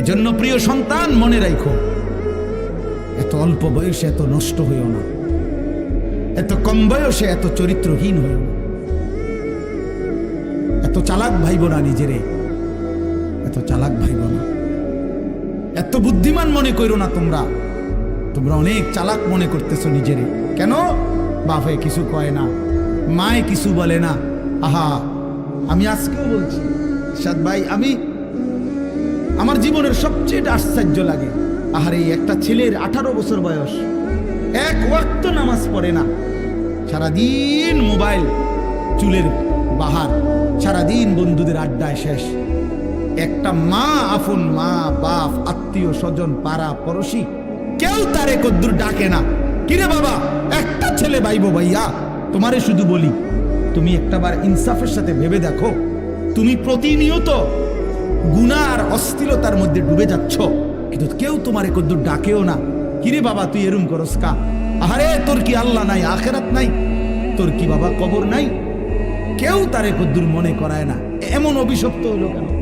এজন্য প্রিয় সন্তান, মনে রাখো এত অল্প বয়সে এত নষ্ট হইও না। এত কম বয়সে এত চরিত্রহীন হইও না। এত চালাক ভাইব না নিজেরে। এত চালাক ভাইব না। এত বুদ্ধিমান মনে করো না তোমরা। তোমরা অনেক চালাক মনে করতেছো নিজেরে। কেন? বাপে কিছু কয় না, মায়ে কিছু বলে না। আহা, আমি আজকেও বলছি, সাদ ভাই, আমি আমার জীবনের সবচেয়ে আশ্চর্য লাগে। আহারে, একটা ছেলের আঠারো বছর বয়স। এক ওয়াক্ত নামাজ পড়ে না। সারাদিন মোবাইল, চুলের বাহার। সারাদিন বন্ধুদের আড্ডায় শেষ। একটা মা আফন মা, বাপ, আত্মীয় স্বজন, পাড়া, পড়শি, কেউ তারে কদ্দুর ডাকে না। কিরে বাবা, একটা ছেলে বাইবো ভাইয়া, তোমারে শুধু বলি, তুমি একটাবার ইনসাফের সাথে ভেবে দেখো। তুমি প্রতিনিয়ত গুণা আর অস্থিরতার মধ্যে ডুবে যাচ্ছ। কিন্তু কেউ তোমার কদ্দুর ডাকেও না। কিরে বাবা, তুই এরম করস কা? আহারে, তোর কি আল্লাহ নাই, আখেরাত নাই? তোর কি বাবা কবর নাই? কেউ তারে কদ্দুর মনে করায় না। এমন অভিশপ্ত হলো কেন?